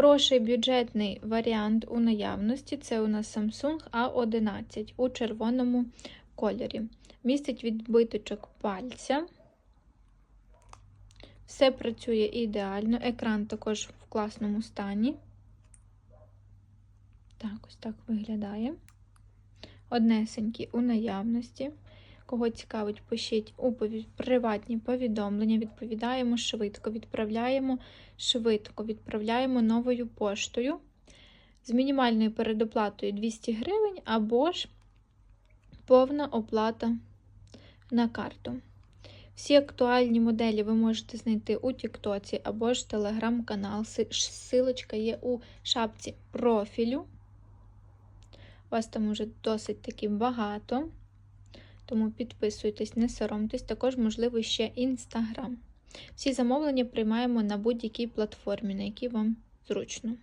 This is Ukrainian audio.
Хороший бюджетний варіант у наявності це у нас Samsung A11 у червоному кольорі. Містить відбиточок пальця. Все працює ідеально. Екран також в класному стані. Так, ось так виглядає. Однесенький у наявності. Кого цікавить, пишіть у приватні повідомлення. Відповідаємо швидко, відправляємо швидко, відправляємо новою поштою з мінімальною передоплатою 200 гривень або ж повна оплата на карту. Всі актуальні моделі ви можете знайти у Тіктоці або ж телеграм-канал. Силочка є у шапці профілю. У Вас там уже досить таки багато. Тому підписуйтесь, не соромтесь, також, можливо, ще інстаграм. Всі замовлення приймаємо на будь-якій платформі, на якій вам зручно.